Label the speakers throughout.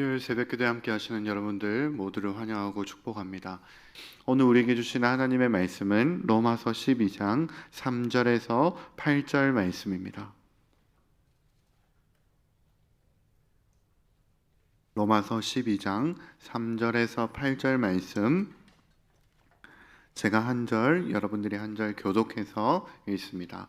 Speaker 1: 일요일 새벽기도에 함께 하시는 여러분들 모두를 환영하고 축복합니다. 오늘 우리에게 주신 하나님의 말씀은 로마서 12장 3절에서 8절 말씀입니다. 로마서 12장 3절에서 8절 말씀 제가 한 절, 여러분들이 한 절 교독해서 읽습니다.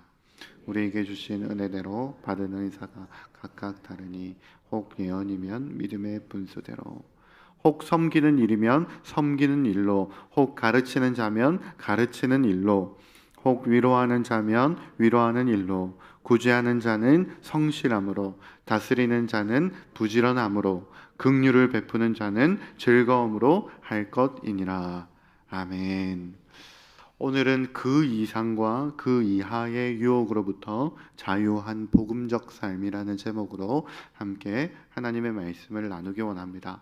Speaker 1: 우리에게 주신 은혜대로 받은 은사가 각각 다르니 혹 예언이면 믿음의 분수대로. 혹 섬기는 일이면 섬기는 일로. 혹 가르치는 자면 가르치는 일로. 혹 위로하는 자면 위로하는 일로. 구제하는 자는 성실함으로. 다스리는 자는 부지런함으로. 긍휼을 베푸는 자는 즐거움으로 할 것이니라. 아멘. 오늘은 그 이상과 그 이하의 유혹으로부터 자유한 복음적 삶이라는 제목으로 함께 하나님의 말씀을 나누기 원합니다.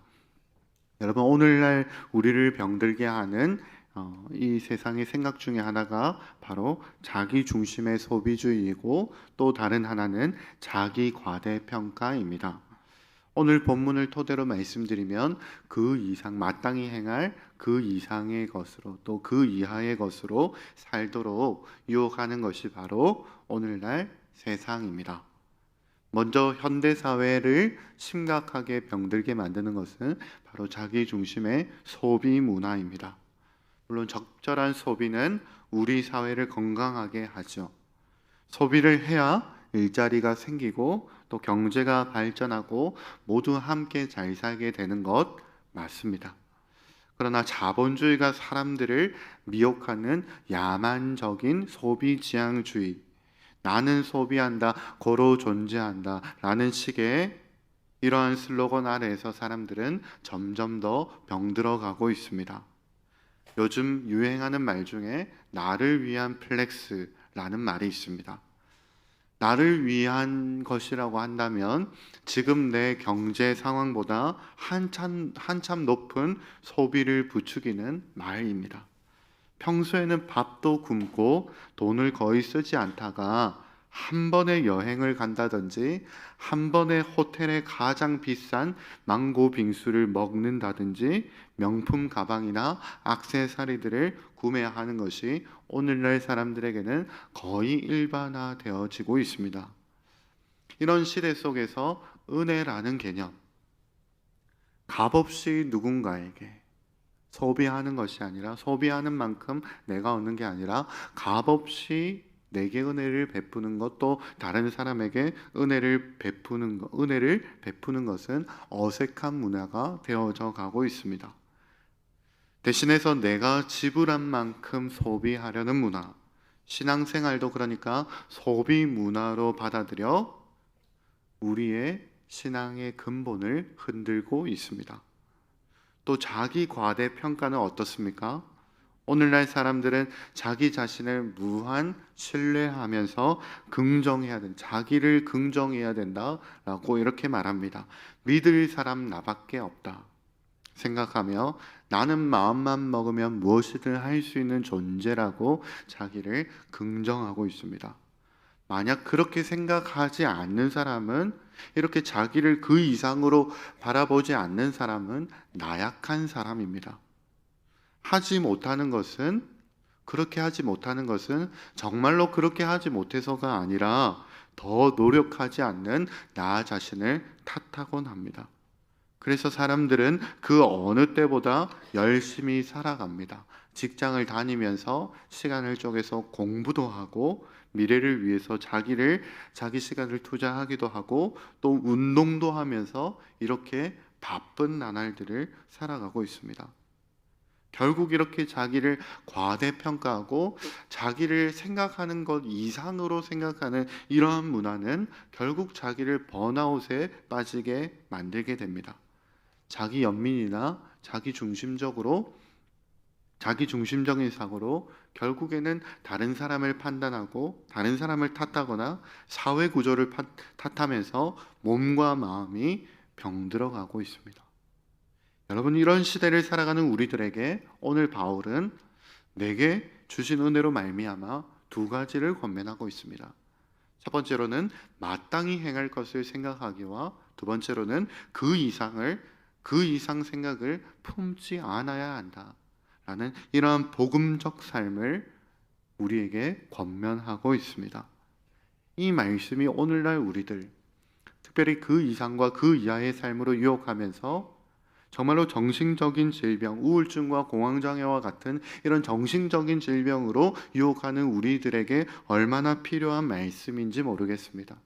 Speaker 1: 여러분 오늘날 우리를 병들게 하는 어, 이 세상의 생각 중에 하나가 바로 자기 중심의 소비주의이고 또 다른 하나는 자기 과대평가입니다. 오늘 본문을 토대로 말씀드리면 그 이상 마땅히 행할 그 이상의 것으로 또 그 이하의 것으로 살도록 유혹하는 것이 바로 오늘날 세상입니다. 먼저 현대 사회를 심각하게 병들게 만드는 것은 바로 자기 중심의 소비 문화입니다. 물론 적절한 소비는 우리 사회를 건강하게 하죠. 소비를 해야 일자리가 생기고 또 경제가 발전하고 모두 함께 잘 살게 되는 것 맞습니다. 그러나 자본주의가 사람들을 미혹하는 야만적인 소비 지향주의, 나는 소비한다, 고로 존재한다 라는 식의 이러한 슬로건 아래에서 사람들은 점점 더 병들어 가고 있습니다. 요즘 유행하는 말 중에 나를 위한 플렉스라는 말이 있습니다. 나를 위한 것이라고 한다면 지금 내 경제 상황보다 한참 한참 높은 소비를 부추기는 말입니다. 평소에는 밥도 굶고 돈을 거의 쓰지 않다가 한 번에 여행을 간다든지 한 번에 호텔에 가장 비싼 망고 빙수를 먹는다든지 명품 가방이나 악세사리들을 구매하는 것이 오늘날 사람들에게는 거의 일반화되어지고 있습니다. 이런 시대 속에서 은혜라는 개념 값없이 누군가에게 소비하는 것이 아니라 소비하는 만큼 내가 얻는 게 아니라 값없이 내게 은혜를 베푸는 것도 다른 사람에게 은혜를 베푸는 것, 은혜를 베푸는 것은 어색한 문화가 되어져 가고 있습니다. 대신해서 내가 지불한 만큼 소비하려는 문화, 신앙생활도 그러니까 소비 문화로 받아들여 우리의 신앙의 근본을 흔들고 있습니다. 또 자기 과대 평가는 어떻습니까? 오늘날 사람들은 자기 자신을 무한 신뢰하면서 긍정해야 된다. 자기를 긍정해야 된다라고 이렇게 말합니다. 믿을 사람 나밖에 없다. 생각하며 나는 마음만 먹으면 무엇이든 할 수 있는 존재라고 자기를 긍정하고 있습니다. 만약 그렇게 생각하지 않는 사람은 이렇게 자기를 그 이상으로 바라보지 않는 사람은 나약한 사람입니다. 하지 못하는 것은 그렇게 하지 못하는 것은 정말로 그렇게 하지 못해서가 아니라 더 노력하지 않는 나 자신을 탓하곤 합니다. 그래서 사람들은 그 어느 때보다 열심히 살아갑니다. 직장을 다니면서 시간을 쪼개서 공부도 하고 미래를 위해서 자기를 자기 시간을 투자하기도 하고 또 운동도 하면서 이렇게 바쁜 나날들을 살아가고 있습니다. 결국 이렇게 자기를 과대평가하고 자기를 생각하는 것 이상으로 생각하는 이러한 문화는 결국 자기를 번아웃에 빠지게 만들게 됩니다. 자기 연민이나 자기 중심적으로 자기 중심적인 사고로 결국에는 다른 사람을 판단하고 다른 사람을 탓하거나 사회 구조를 파- 탓하면서 몸과 마음이 병들어가고 있습니다. 여러분 이런 시대를 살아가는 우리들에게 오늘 바울은 내게 주신 은혜로 말미암아 두 가지를 권면하고 있습니다. 첫 번째로는 마땅히 행할 것을 생각하기와 두 번째로는 그 이상을 그 이상 생각을 품지 않아야 한다 라는 이러한 복음적 삶을 우리에게 권면하고 있습니다. 이 말씀이 오늘날 우리들 특별히 그 이상과 그 이하의 삶으로 유혹하면서 정말로 정신적인 질병, 우울증과 공황장애와 같은 이런 정신적인 질병으로 유혹하는 우리들에게 얼마나 필요한 말씀인지 모르겠습니다.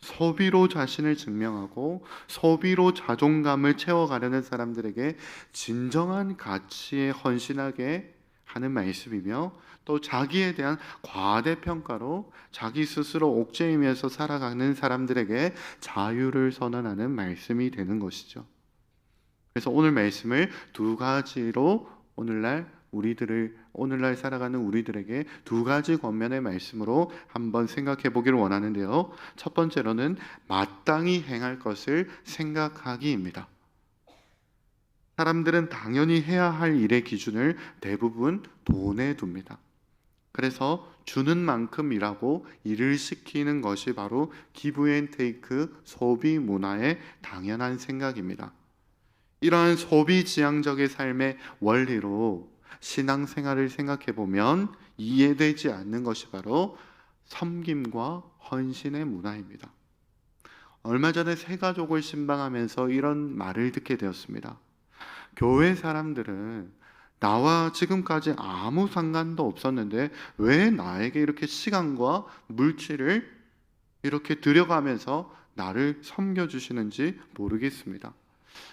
Speaker 1: 소비로 자신을 증명하고 소비로 자존감을 채워가려는 사람들에게 진정한 가치에 헌신하게 하는 말씀이며 또 자기에 대한 과대평가로 자기 스스로 옥죄이면서 살아가는 사람들에게 자유를 선언하는 말씀이 되는 것이죠. 그래서 오늘 말씀을 두 가지로 오늘날 우리들을 오늘날 살아가는 우리들에게 두 가지 권면의 말씀으로 한번 생각해 보기를 원하는데요. 첫 번째로는 마땅히 행할 것을 생각하기입니다. 사람들은 당연히 해야 할 일의 기준을 대부분 돈에 둡니다. 그래서 주는 만큼 일하고 일을 시키는 것이 바로 기브 앤 테이크 소비 문화의 당연한 생각입니다. 이러한 소비 지향적의 삶의 원리로 신앙생활을 생각해 보면 이해되지 않는 것이 바로 섬김과 헌신의 문화입니다. 얼마 전에 새 가족을 신방하면서 이런 말을 듣게 되었습니다. 교회 사람들은 나와 지금까지 아무 상관도 없었는데 왜 나에게 이렇게 시간과 물질을 이렇게 들여가면서 나를 섬겨주시는지 모르겠습니다.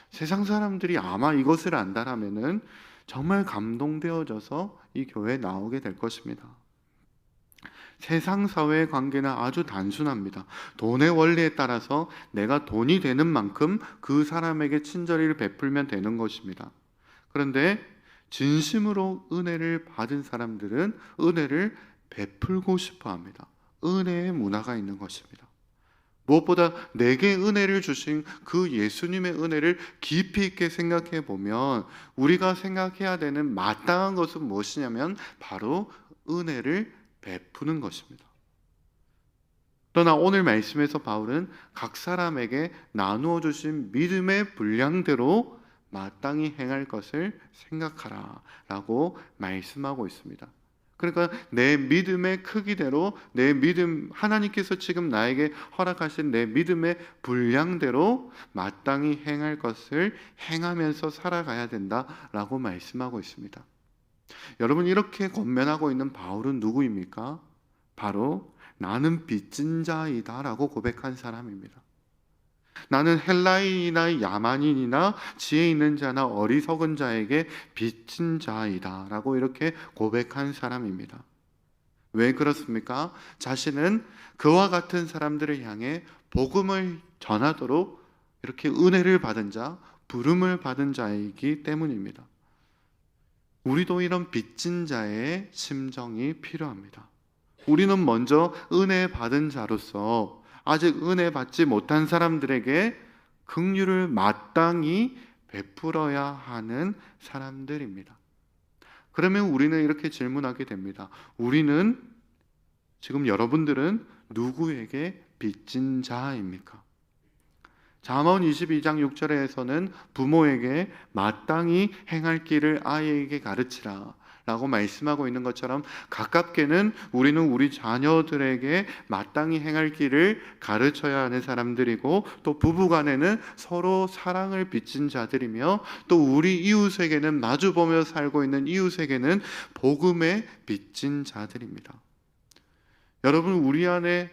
Speaker 1: 세상 사람들이 아마 이것을 안다라면은 정말 감동되어져서 이 교회에 나오게 될 것입니다. 세상 사회의 관계는 아주 단순합니다. 돈의 원리에 따라서 내가 돈이 되는 만큼 그 사람에게 친절히를 베풀면 되는 것입니다. 그런데 진심으로 은혜를 받은 사람들은 은혜를 베풀고 싶어 합니다. 은혜의 문화가 있는 것입니다. 무엇보다 내게 은혜를 주신 그 예수님의 은혜를 깊이 있게 생각해 보면 우리가 생각해야 되는 마땅한 것은 무엇이냐면 바로 은혜를 베푸는 것입니다. 그러나 오늘 말씀에서 바울은 각 사람에게 나누어 주신 믿음의 분량대로 마땅히 행할 것을 생각하라 라고 말씀하고 있습니다. 그러니까 내 믿음의 크기대로 내 믿음 하나님께서 지금 나에게 허락하신 내 믿음의 분량대로 마땅히 행할 것을 행하면서 살아가야 된다라고 말씀하고 있습니다. 여러분 이렇게 권면하고 있는 바울은 누구입니까? 바로 나는 빚진 자이다라고 고백한 사람입니다. 나는 헬라인이나 야만인이나 지혜 있는 자나 어리석은 자에게 빚진 자이다 라고 이렇게 고백한 사람입니다. 왜 그렇습니까? 자신은 그와 같은 사람들을 향해 복음을 전하도록 이렇게 은혜를 받은 자, 부름을 받은 자이기 때문입니다. 우리도 이런 빚진 자의 심정이 필요합니다. 우리는 먼저 은혜 받은 자로서 아직 은혜 받지 못한 사람들에게 긍휼을 마땅히 베풀어야 하는 사람들입니다. 그러면 우리는 이렇게 질문하게 됩니다. 우리는 지금 여러분들은 누구에게 빚진 자입니까? 잠언 22장 6절에서는 부모에게 마땅히 행할 길을 아이에게 가르치라 라고 말씀하고 있는 것처럼 가깝게는 우리는 우리 자녀들에게 마땅히 행할 길을 가르쳐야 하는 사람들이고 또 부부간에는 서로 사랑을 빚진 자들이며 또 우리 이웃에게는 마주보며 살고 있는 이웃에게는 복음에 빚진 자들입니다. 여러분 우리 안에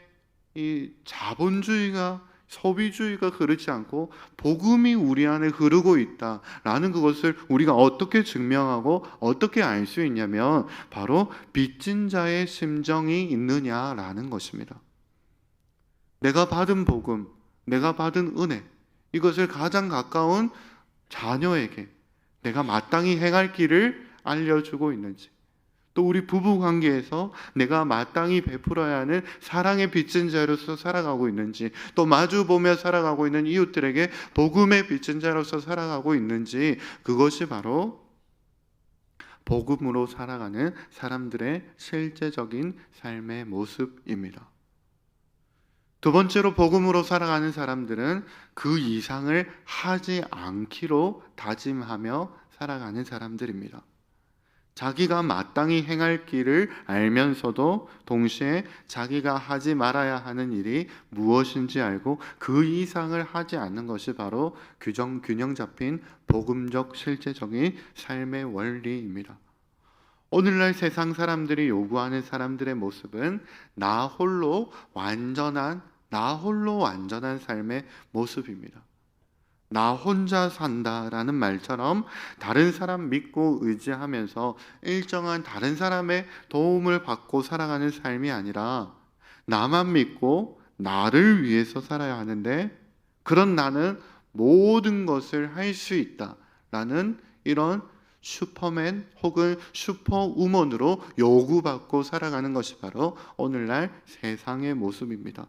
Speaker 1: 이 자본주의가 소비주의가 그렇지 않고 복음이 우리 안에 흐르고 있다라는 그것을 우리가 어떻게 증명하고 어떻게 알 수 있냐면 바로 빚진 자의 심정이 있느냐라는 것입니다. 내가 받은 복음, 내가 받은 은혜 이것을 가장 가까운 자녀에게 내가 마땅히 행할 길을 알려주고 있는지, 또 우리 부부 관계에서 내가 마땅히 베풀어야 하는 사랑의 빚진 자로서 살아가고 있는지, 또 마주 보며 살아가고 있는 이웃들에게 복음의 빚진 자로서 살아가고 있는지, 그것이 바로 복음으로 살아가는 사람들의 실제적인 삶의 모습입니다. 두 번째로 복음으로 살아가는 사람들은 그 이상을 하지 않기로 다짐하며 살아가는 사람들입니다. 자기가 마땅히 행할 길을 알면서도 동시에 자기가 하지 말아야 하는 일이 무엇인지 알고 그 이상을 하지 않는 것이 바로 규정 균형 잡힌 복음적 실제적인 삶의 원리입니다. 오늘날 세상 사람들이 요구하는 사람들의 모습은 나 홀로 완전한 나 홀로 완전한 삶의 모습입니다. 나 혼자 산다라는 말처럼 다른 사람 믿고 의지하면서 일정한 다른 사람의 도움을 받고 살아가는 삶이 아니라 나만 믿고 나를 위해서 살아야 하는데 그런 나는 모든 것을 할 수 있다라는 이런 슈퍼맨 혹은 슈퍼우먼으로 요구받고 살아가는 것이 바로 오늘날 세상의 모습입니다.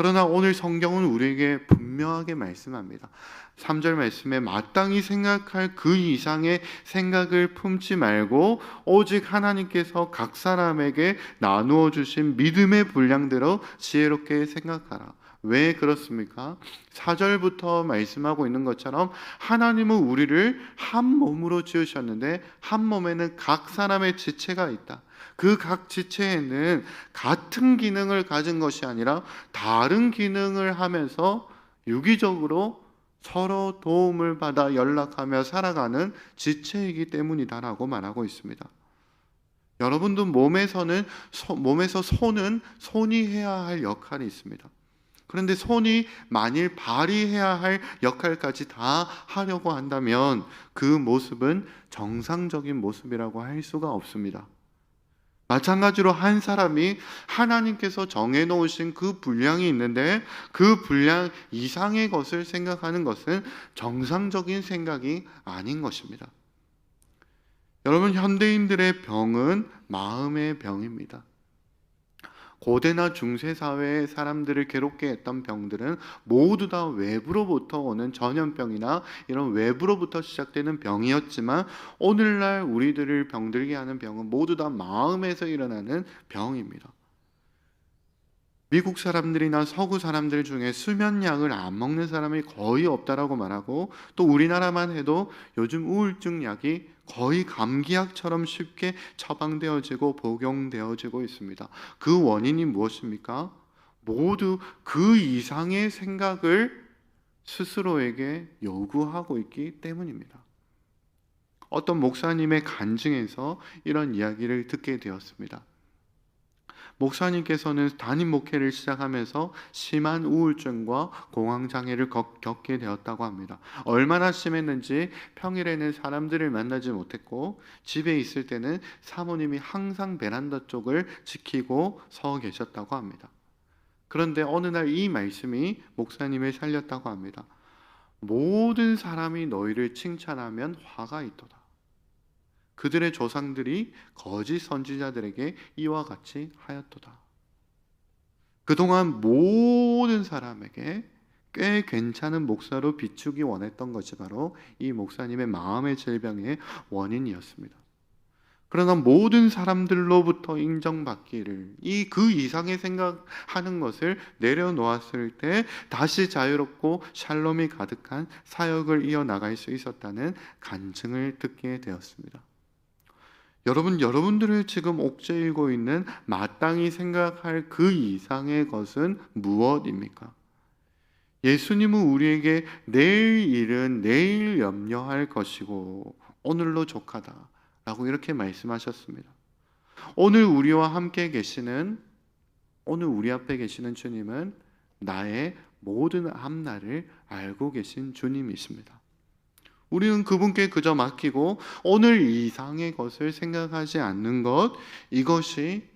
Speaker 1: 그러나 오늘 성경은 우리에게 분명하게 말씀합니다. 3절 말씀에 마땅히 생각할 그 이상의 생각을 품지 말고 오직 하나님께서 각 사람에게 나누어 주신 믿음의 분량대로 지혜롭게 생각하라. 왜 그렇습니까? 4절부터 말씀하고 있는 것처럼 하나님은 우리를 한 몸으로 지으셨는데 한 몸에는 각 사람의 지체가 있다. 그 각 지체에는 같은 기능을 가진 것이 아니라 다른 기능을 하면서 유기적으로 서로 도움을 받아 연락하며 살아가는 지체이기 때문이다라고 말하고 있습니다. 여러분도 몸에서는 몸에서 손은 손이 해야 할 역할이 있습니다. 그런데 손이 만일 발이 해야 할 역할까지 다 하려고 한다면 그 모습은 정상적인 모습이라고 할 수가 없습니다. 마찬가지로 한 사람이 하나님께서 정해 놓으신 그 분량이 있는데 그 분량 이상의 것을 생각하는 것은 정상적인 생각이 아닌 것입니다. 여러분, 현대인들의 병은 마음의 병입니다. 고대나 중세 사회의 사람들을 괴롭게 했던 병들은 모두 다 외부로부터 오는 전염병이나 이런 외부로부터 시작되는 병이었지만 오늘날 우리들을 병들게 하는 병은 모두 다 마음에서 일어나는 병입니다. 미국 사람들이나 서구 사람들 중에 수면약을 안 먹는 사람이 거의 없다라고 말하고 또 우리나라만 해도 요즘 우울증 약이 거의 감기약처럼 쉽게 처방되어지고 복용되어지고 있습니다. 그 원인이 무엇입니까? 모두 그 이상의 생각을 스스로에게 요구하고 있기 때문입니다. 어떤 목사님의 간증에서 이런 이야기를 듣게 되었습니다. 목사님께서는 담임 목회를 시작하면서 심한 우울증과 공황 장애를 겪게 되었다고 합니다. 얼마나 심했는지 평일에는 사람들을 만나지 못했고 집에 있을 때는 사모님이 항상 베란다 쪽을 지키고 서 계셨다고 합니다. 그런데 어느 날 이 말씀이 목사님을 살렸다고 합니다. 모든 사람이 너희를 칭찬하면 화가 있도다. 그들의 조상들이 거짓 선지자들에게 이와 같이 하였도다. 그동안 모든 사람에게 꽤 괜찮은 목사로 비추기 원했던 것이 바로 이 목사님의 마음의 질병의 원인이었습니다. 그러나 모든 사람들로부터 인정받기를 이 그 이상의 생각하는 것을 내려놓았을 때 다시 자유롭고 샬롬이 가득한 사역을 이어나갈 수 있었다는 간증을 듣게 되었습니다. 여러분, 여러분들을 지금 옥죄이고 있는 마땅히 생각할 그 이상의 것은 무엇입니까? 예수님은 우리에게 내일 일은 내일 염려할 것이고 오늘로 족하다. 라고 이렇게 말씀하셨습니다. 오늘 우리와 함께 계시는, 오늘 우리 앞에 계시는 주님은 나의 모든 앞날을 알고 계신 주님이십니다. 우리는 그분께 그저 맡기고 오늘 이상의 것을 생각하지 않는 것 이것이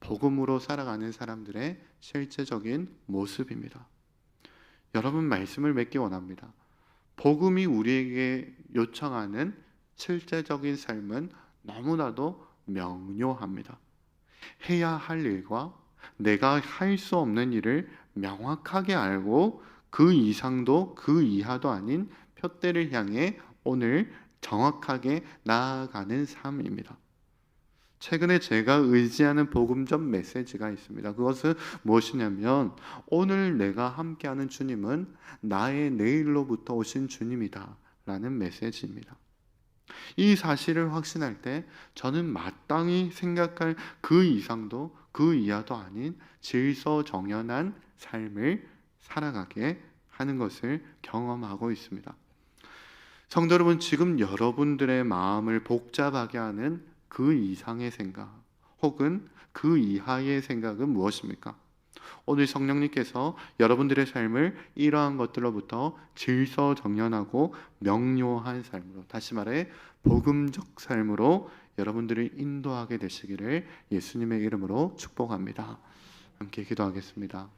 Speaker 1: 복음으로 살아가는 사람들의 실제적인 모습입니다. 여러분 말씀을 맺기 원합니다. 복음이 우리에게 요청하는 실제적인 삶은 너무나도 명료합니다. 해야 할 일과 내가 할 수 없는 일을 명확하게 알고 그 이상도 그 이하도 아닌 표대를 향해 오늘 정확하게 나아가는 삶입니다. 최근에 제가 의지하는 복음적 메시지가 있습니다. 그것은 무엇이냐면 오늘 내가 함께하는 주님은 나의 내일로부터 오신 주님이다 라는 메시지입니다. 이 사실을 확신할 때 저는 마땅히 생각할 그 이상도 그 이하도 아닌 질서 정연한 삶을 살아가게 하는 것을 경험하고 있습니다. 성도 여러분, 지금 여러분들의 마음을 복잡하게 하는 그 이상의 생각 혹은 그 이하의 생각은 무엇입니까? 오늘 성령님께서 여러분들의 삶을 이러한 것들로부터 질서 정연하고 명료한 삶으로 다시 말해 복음적 삶으로 여러분들을 인도하게 되시기를 예수님의 이름으로 축복합니다. 함께 기도하겠습니다.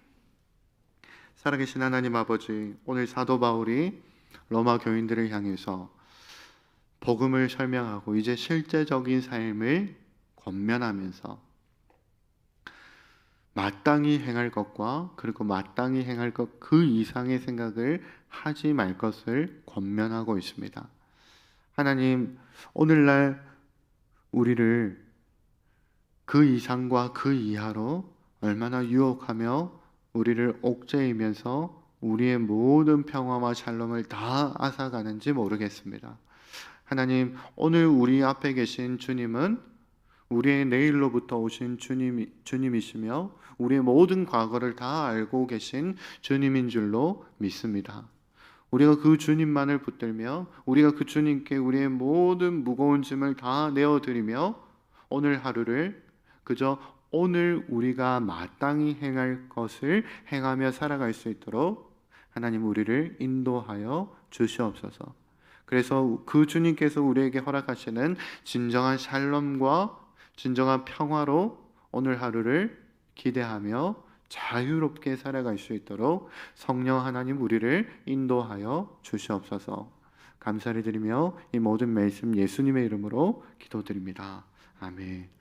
Speaker 1: 살아계신 하나님 아버지, 오늘 사도 바울이 로마 교인들을 향해서 복음을 설명하고 이제 실제적인 삶을 권면하면서 마땅히 행할 것과 그리고 마땅히 행할 것 그 이상의 생각을 하지 말 것을 권면하고 있습니다. 하나님, 오늘날 우리를 그 이상과 그 이하로 얼마나 유혹하며 우리를 옥죄이면서 우리의 모든 평화와 샬롬을 다 앗아가는지 모르겠습니다. 하나님, 오늘 우리 앞에 계신 주님은 우리의 내일로부터 오신 주님, 주님이시며 우리의 모든 과거를 다 알고 계신 주님인 줄로 믿습니다. 우리가 그 주님만을 붙들며 우리가 그 주님께 우리의 모든 무거운 짐을 다 내어드리며 오늘 하루를 그저 오늘 우리가 마땅히 행할 것을 행하며 살아갈 수 있도록 하나님 우리를 인도하여 주시옵소서. 그래서 그 주님께서 우리에게 허락하시는 진정한 샬롬과 진정한 평화로 오늘 하루를 기대하며 자유롭게 살아갈 수 있도록 성령 하나님 우리를 인도하여 주시옵소서. 감사를 드리며 이 모든 말씀 예수님의 이름으로 기도드립니다. 아멘.